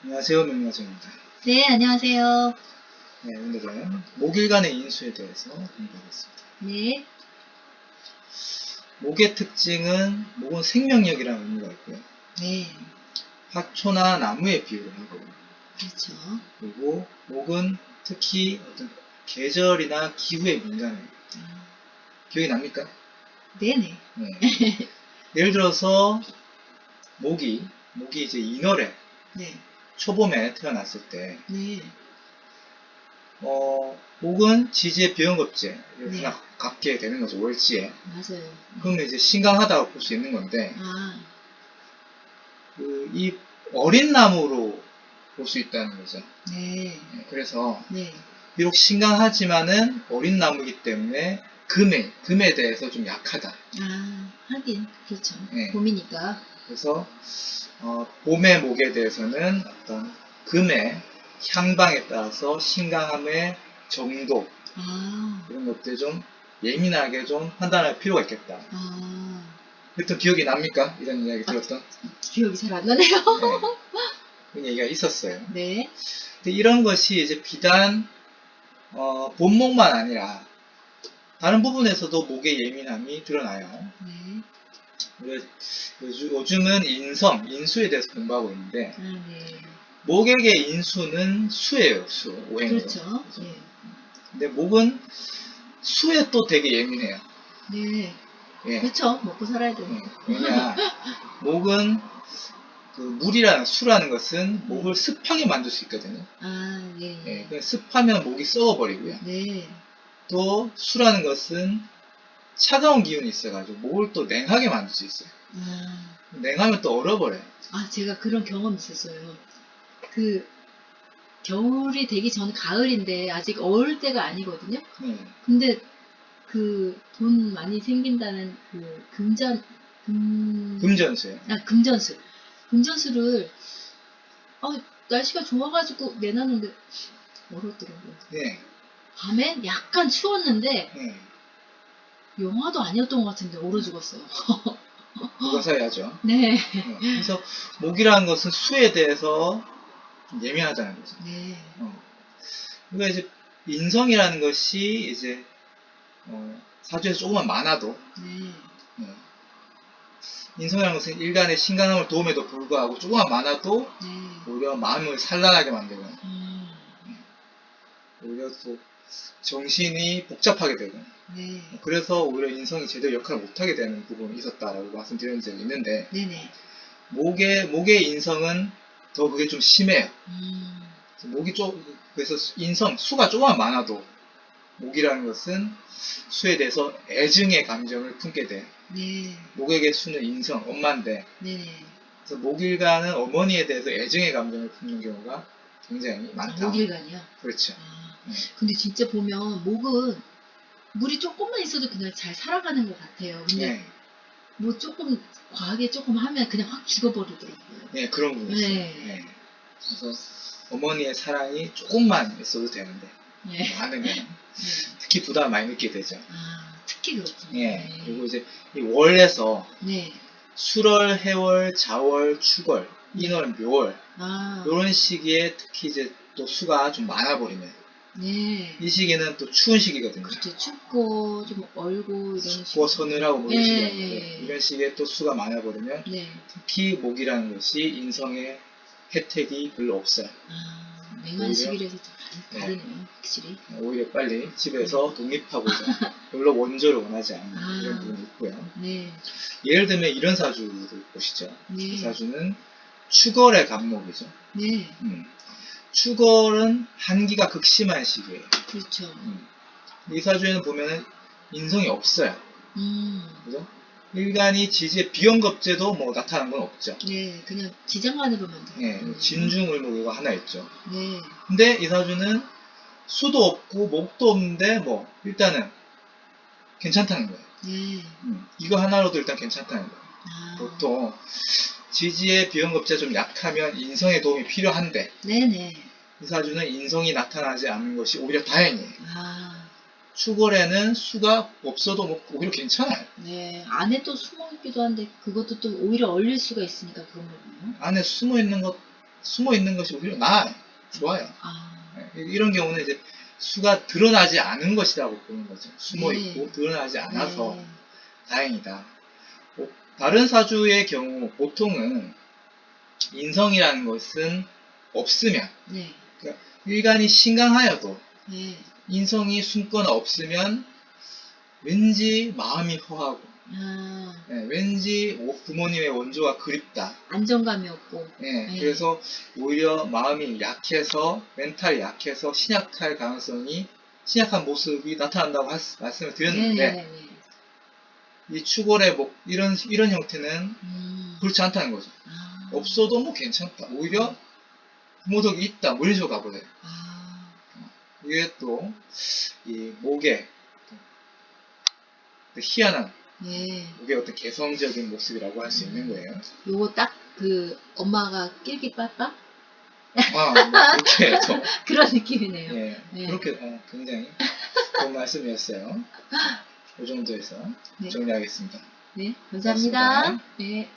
안녕하세요, 명야정입니다. 네, 안녕하세요. 네, 오늘은 목일간의 인수에 대해서 공부하겠습니다. 네, 목의 특징은 목은 생명력이라는 의미가 있고요. 네, 화초나 나무에 비유를 하고 그렇죠. 그리고 목은 특히 어떤 계절이나 기후에 민감해요. 아, 기억이 납니까? 네네. 네. 예를 들어서 목이 목이 이제 인월에 네, 초봄에 태어났을 때 네, 어, 목은 지지의 비연급제를 네. 하나 갖게 되는 거죠, 월지에. 맞아요. 그러면 이제 신강하다고 볼 수 있는 건데, 아, 그, 이 어린 나무로 볼 수 있다는 거죠. 네, 네, 그래서, 네, 비록 신강하지만은 어린 나무이기 때문에 금에, 금에 대해서 좀 약하다. 아, 하긴, 그렇죠. 네. 봄이니까. 그래서, 어, 봄의 목에 대해서는 어떤 금의 향방에 따라서 신강함의 정도, 아, 이런 것들 좀 예민하게 좀 판단할 필요가 있겠다. 아, 그랬던 기억이 납니까? 이런 이야기 아. 들었던? 기억이 잘 안 나네요. 네. 그런 얘기가 있었어요. 네, 근데 이런 것이 이제 비단 어, 본목만 아니라 다른 부분에서도 목의 예민함이 드러나요. 네, 요즘, 요즘은 인성, 인수에 대해서 공부하고 있는데 아, 네. 목에게 인수는 수예요, 수. 오행으로. 그렇죠. 네, 근데 목은 수에 또 되게 예민해요. 네, 예. 그렇죠. 먹고 살아야 되는 예. 왜냐, 목은 그 물이라는 수라는 것은 목을 습하게 만들 수 있거든요. 아, 네, 예, 그냥 습하면 목이 썩어버리고요. 네, 또 수라는 것은 차가운 기운이 있어가지고 목을 또 냉하게 만들 수 있어요. 아, 냉하면 또 얼어버려요. 아, 제가 그런 경험 있었어요. 그, 겨울이 되기 전 가을인데, 아직 어울 때가 아니거든요? 네. 근데, 그, 돈 많이 생긴다는 그, 금전, 금, 금전수예요. 아, 금전수. 금전수를, 아, 날씨가 좋아가지고 내놨는데, 얼었더라고요. 네. 밤엔 약간 추웠는데, 네. 영화도 아니었던 것 같은데, 얼어 죽었어요. 그거 사야죠. 네. 네. 그래서 목이라는 것은 수에 대해서 좀 예민하다는 거죠. 네. 어. 그러니까 이제 인성이라는 것이 이제 어, 사주에서 조금만 많아도 네. 네. 인성이라는 것은 일간의 신강함을 도움에도 불구하고 조금만 많아도 네. 오히려 마음을 산란하게 만들고 음, 오히려 또 정신이 복잡하게 되고 네. 그래서 오히려 인성이 제대로 역할을 못하게 되는 부분이 있었다라고 말씀드린 적이 있는데 네네. 목의 목의 인성은 더 그게 좀 심해요. 음, 목이 좀 그래서 인성 수가 조금만 많아도 목이라는 것은 수에 대해서 애증의 감정을 품게 돼. 네. 목에게 수는 인성 엄마인데 네네. 그래서 목일간은 어머니에 대해서 애증의 감정을 품는 경우가 굉장히 많다. 목일간이요? 그렇죠. 아, 네. 근데 진짜 보면 목은 물이 조금만 있어도 그냥 잘 살아가는 것 같아요. 근데 네. 뭐 조금 과하게 조금 하면 그냥 확 죽어버리더라고요. 네, 그런 부분이 있어요. 네. 네. 그래서 어머니의 사랑이 조금만 있어도 되는데 네. 많으면 네. 특히 부담을 많이 느끼게 되죠. 아, 특히 그렇군요. 예. 그리고 이제 이 월에서 네. 수월, 해월, 자월, 추월, 인월, 묘월 아, 이런 시기에 특히 이제 또 수가 좀 많아 버리면 네. 이 시기는 또 추운 시기거든요. 그렇죠. 춥고 좀 얼고 이런 춥고 서늘하고 뭐 이런 예, 예. 이런 시기에 또 수가 많아 버리면 네. 특히 목이라는 것이 인성의 혜택이 별로 없어요. 아? 맹한 시기라서 좀 네. 다르네요. 확실히. 오히려 빨리 집에서 독립하고자 별로 원조를 원하지 않는 아. 이런 부분이 있고요. 네. 예를 들면 이런 사주를 보시죠. 이 네. 사주는 추걸의 간목이죠. 네. 음. 추걸은 한기가 극심한 시기예요. 그렇죠. 음. 이 사주에는 보면은 인성이 없어요. 음. 그죠? 일간이 지지의 비연겁제도 뭐 나타난 건 없죠. 네. 그냥 지장만으로만 돼요. 예, 음. 진중을목이가 하나 있죠. 네. 근데 이 사주는 수도 없고 목도 없는데 뭐 일단은 괜찮다는 거예요. 네. 음, 이거 하나로도 일단 괜찮다는 거예요. 아. 보통 지지의 비연겁제 좀 약하면 인성의 도움이 필요한데 네네. 이 사주는 인성이 나타나지 않는 것이 오히려 다행이에요. 아. 추골에는 수가 없어도 뭐 오히려 괜찮아요. 네. 안에 또 숨어 있기도 한데 그것도 또 오히려 얼릴 수가 있으니까 그런 거군요. 안에 숨어 있는 것 숨어 있는 것이 오히려 나아요. 좋아요. 아, 예, 이런 경우는 이제 수가 드러나지 않은 것이라고 보는 거죠. 숨어 네. 있고 드러나지 않아서 네. 다행이다. 뭐, 다른 사주의 경우 보통은 인성이라는 것은 없으면 네. 일간이 신강하여도 네. 인성이 숨거나 없으면 왠지 마음이 허하고 아, 예, 왠지 오- 부모님의 원조가 그립다. 안정감이 없고. 예, 네. 그래서 오히려 마음이 약해서 멘탈이 약해서 신약할 가능성이 신약한 모습이 나타난다고 하- 말씀을 드렸는데 네네네. 이 추골의 목 이런 이런 형태는 음. 그렇지 않다는 거죠. 아. 없어도 뭐 괜찮다. 오히려 부모덕이 있다. 식으로 가버려요. 아, 이게 또 이 목의 그 희한한 네. 목의 어떤 개성적인 모습이라고 할 수 있는 거예요. 요거 딱 그 엄마가 낄기 빠빠? 아, 뭐 그렇게 해서 그런 느낌이네요. 예, 네. 그렇게 어, 굉장히 좋은 말씀이었어요. 이 정도에서 네. 정리하겠습니다. 네, 감사합니다. 고맙습니다. 네.